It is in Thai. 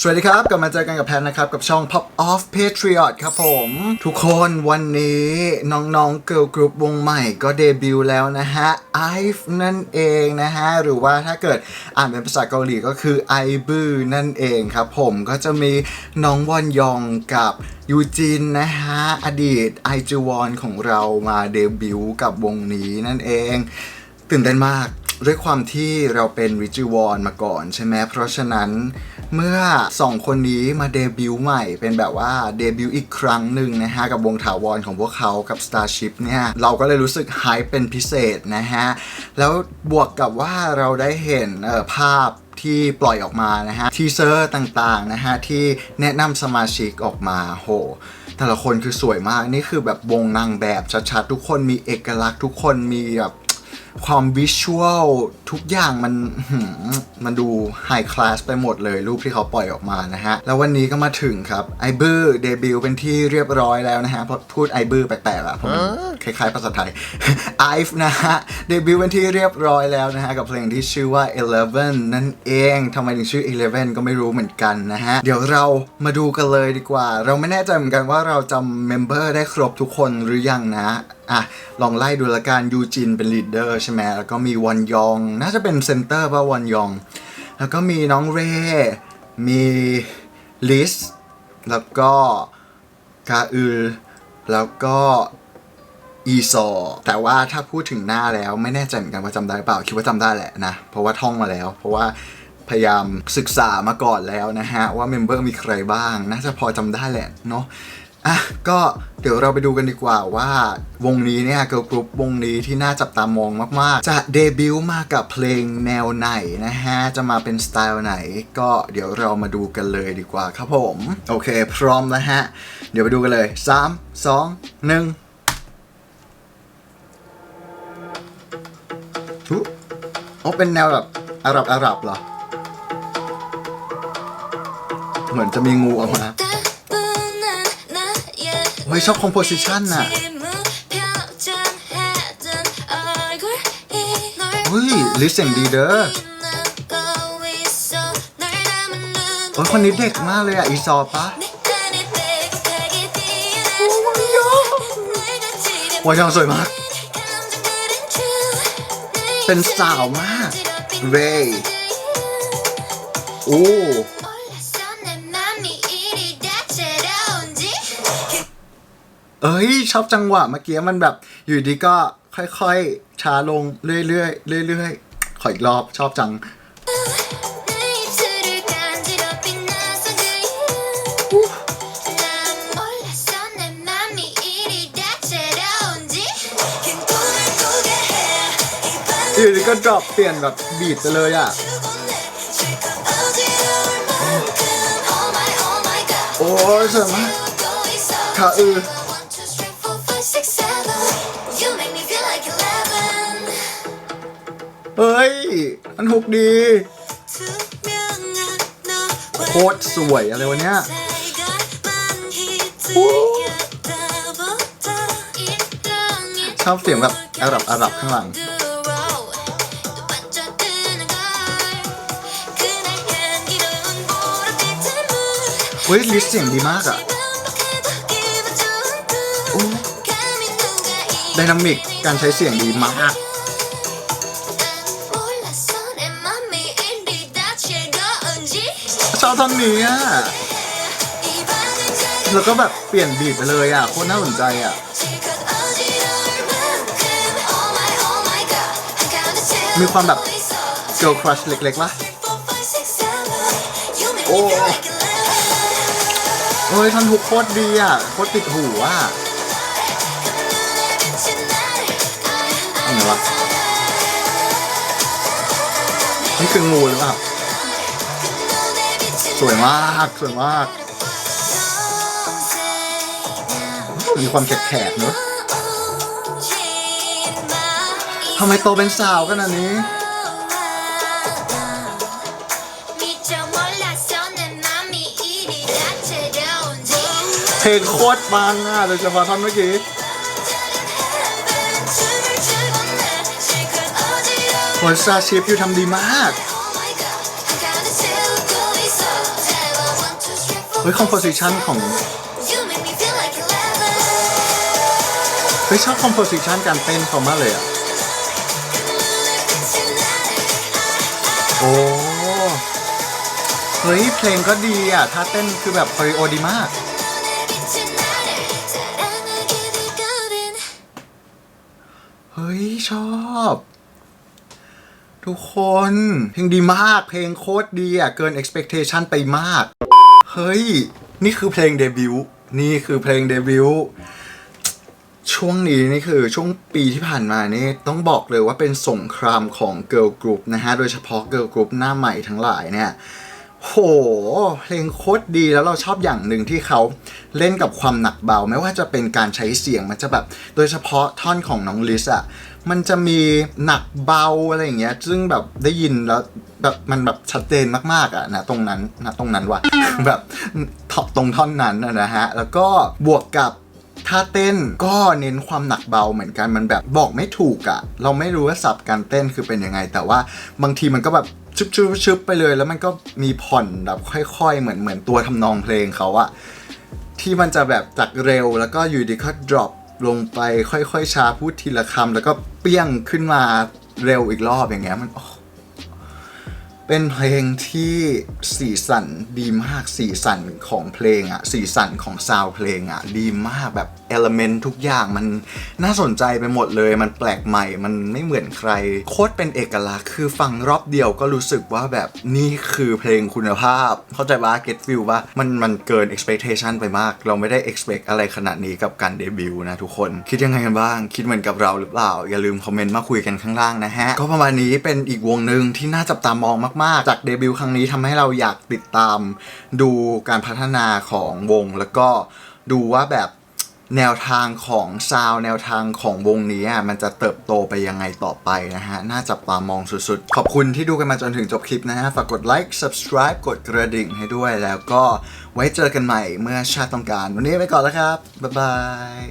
สวัสดีครับ กลับมาเจอกันกับแพนนะครับ กับช่อง Pop Off Patriot ครับผม ทุกคนวันนี้น้องๆ Girl Group วงใหม่ก็เดบิวต์แล้วนะฮะ IVE นั่นเองนะฮะ หรือว่าถ้าเกิดอ่านเป็นภาษาเกาหลีก็คือ i b u นั่นเองครับผมก็จะมีน้องวอนยองกับยูจินนะฮะ อดีตไอจูวอนของเรามาเดบิวต์กับวงนี้นั่นเอง ตื่นเต้นมาก ด้วยความที่เราเป็นริจิวอนมาก่อนใช่ไหมเพราะฉะนั้นเมื่อสองคนนี้มาเดบิวต์ใหม่ เป็นแบบว่าเดบิวต์อีกครั้งหนึ่งนะฮะ กับวงถาวรของพวกเขากับ Starship เนี่ย เราก็เลยรู้สึกไฮเป็นพิเศษนะฮะ แล้วบวกกับว่าเราได้เห็นออภาพที่ปล่อยออกมานะฮะ ทีเซอร์ต่างๆนะฮะ ที่แนะนำสมาชิกออกมาโหแต่ละคนคือสวยมาก นี่คือแบบวงนางแบบชัดๆ ทุกคนมีเอกลักษณ์ทุกคนมีแบบ ความวิชวลทุกอย่างมันหืมมันดูไฮคลาสไปหมดเลยรูปที่เขาปล่อยออกมานะฮะ แล้ววันนี้ก็มาถึงครับไอเบอร์เดบิวเป็นที่เรียบร้อยแล้วนะฮะเพราะพูดไอเบอร์แปลกๆอะเพราะมันคล้ายๆภาษาไทยไอฟ์นะฮะเดบิวเป็นที่เรียบร้อยแล้วนะฮะ กับเพลงที่ชื่อว่า Eleven นั่นเองทำไมถึงชื่อ Eleven ก็ไม่รู้เหมือนกันนะฮะ เดี๋ยวเรามาดูกันเลยดีกว่า เราไม่แน่ใจเหมือนกันว่าเราจำเมมเบอร์ได้ครบทุกคนหรือยังนะอะ ลองไล่ดูละกันยูจินเป็นลีดเดอร์ใช่ไหมแล้วก็มีวอนยอง น่าจะเป็นเซนเตอร์ป่ะวอนยอง แล้วก็มีน้องเรมีลิสแล้วก็กาอือแล้วก็อีซอแต่ว่าถ้าพูดถึงหน้าแล้วไม่แน่ใจเหมือนกันว่าจำได้เปล่า คิดว่าจำได้แหละนะ เพราะว่าท่องมาแล้ว เพราะว่าพยายามศึกษามาก่อนแล้วนะฮะ ว่าเมมเบอร์มีใครบ้าง น่าจะพอจำได้แหละเนาะ อะก็เดี๋ยวเราไปดูกันดีกว่าว่าวงนี้เนี่ยเกิร์ลกรุ๊ปวงนี้ที่น่าจับตามองมาก ๆ จะเดบิวต์มากับเพลงแนวไหนนะฮะ จะมาเป็นสไตล์ไหน ก็เดี๋ยวเรามาดูกันเลยดีกว่าครับผม โอเค พร้อมแล้วฮะ เดี๋ยวไปดูกันเลย 3 2 1ทุอ๋อเป็นแนวแบบอาหรับอาหรับเหรอ เหมือนจะมีงูออกมา เฮ้ยชอบ composition น่ะเฮ้ยลิสเสียงดีเด้อโอ้ยคนนี้เด็กมากเลยอะอีซอปะวายองสวยมาก เป็นสาวมากเรย์โอ้ เอ้ย ชอบจังหวะเมื่อกี้มันแบบ อยู่ดีก็ค่อยๆ ช้าลงเรื่อยๆเรื่อยๆ ขออีกรอบชอบจัง อยู่ดีก็ดรอปเปลี่ยนแบบบีดไปเลยอะ โอ้ยสวยมากขาอือ เฮ้ย มันฮุกดี โคตรสวยอะไรวะเนี่ยชอบเสียงแบบอาหรับอาหรับข้างหลังเฮ้ยลิสเสียงดีมากอะไดนามิกการใช้เสียงดีมาก ชอบท่อนนี้อะแล้วก็แบบเปลี่ยนบีทไปเลยอะโคตรน่าสนใจอะ มีความแบบ girl crush เล็กๆวะโอ้เฮ้ยท่อนฮุกโคตรดีอะโคตรติดหูอะอะไรวะนี่คืองูหรือเปล่า สวยมากสวยมาก มีความแขกๆเนอะทำไมโตเป็นสาวขนาดนี้เพลงโคตรปังอะโดยเฉพาะท่อนเมื่อกี้โหสตาร์ชิพอยู่ทำดีมาก เฮ้ย composition ของ You make me feel like eleven เฮ้ยชอบ composition การเต้นเขามากเลยอะ โอ้เฮ้ยเพลงก็ดีอะ ถ้าเต้นคือแบบคอริโอดีมากเฮ้ย ชอบ ทุกคน เพลงดีมาก เพลงโคตรดีอะ เกิน expectation ไปมาก เฮ้ย นี่คือเพลงเดบิวต์นี่คือเพลงเดบิวต์ช่วงนี้นี่คือช่วงปีที่ผ่านมานี่ต้องบอกเลยว่าเป็นสงครามของเกิร์ลกรุ๊ปนะฮะ โดยเฉพาะเกิร์ลกรุ๊ปหน้าใหม่ทั้งหลายเนี่ย โหเพลงโคตรดีแล้วเราชอบอย่างหนึ่งที่เขาเล่นกับความหนักเบา ไม่ว่าจะเป็นการใช้เสียงมันจะแบบ โดยเฉพาะท่อนของน้องลิซอะมันจะมีหนักเบาอะไรอย่างเงี้ย ซึ่งแบบได้ยินแล้วแบบมันแบบชัดเจนมากๆอะนะตรงนั้นนะตรงนั้นว่ะแบบตรงท่อนนั้นนะฮะ แล้วก็บวกกับท่าเต้นก็เน้นความหนักเบาเหมือนกันมันแบบบอกไม่ถูกอะเราไม่รู้ว่าสับการเต้นคือเป็นยังไง แต่ว่าบางทีมันก็แบบ ชึบชึบชึบไปเลย แล้วมันก็มีผ่อนแบบค่อยๆ เหมือนเหมือนตัวทำนองเพลงเขาอะที่มันจะแบบจากเร็วแล้วก็อยู่ดีก็ดรอปลงไปค่อยๆช้าพูดทีละคำแล้วก็เปี้ยงขึ้นมาเร็วอีกรอบอย่างเงี้ยมันโอ้ เป็นเพลงที่สีสันดีมากสีสันของเพลงอะสีสันของซาวเพลงอะดีมากแบบเอลเมนต์ทุกอย่างมันน่าสนใจไปหมดเลย มันแปลกใหม่มันไม่เหมือนใคร โคตรเป็นเอกลักษณ์คือฟังรอบเดียวก็รู้สึกว่าแบบนี่คือเพลงคุณภาพ เข้าใจว่า get feel ว่ามันมันเกิน expectation ไปมาก เราไม่ได้ expect อะไรขนาดนี้กับการเดบิวต์นะทุกคน คิดยังไงกันบ้าง คิดเหมือนกับเราหรือเปล่า อย่าลืมคอมเมนต์มาคุยกันข้างล่างนะฮะก็ประมาณนี้เป็นอีกวงหนึ่งที่น่าจับตามองมากๆ จากเดบิวต์ครั้งนี้ทำให้เราอยากติดตาม ดูการพัฒนาของวง แล้วก็ดูว่าแบบแนวทางของซาวแนวทางของวงนี้อะมันจะเติบโตไปยังไงต่อไปนะฮะ น่าจับตามองสุดๆ ขอบคุณที่ดูกันมาจนถึงจบคลิปนะฮะ ฝากกดไลค์ subscribe กดกระดิ่งให้ด้วยแล้วก็ไว้เจอกันใหม่เมื่อชาติต้องการ วันนี้ไปก่อนแล้วครับ บ๊ายบาย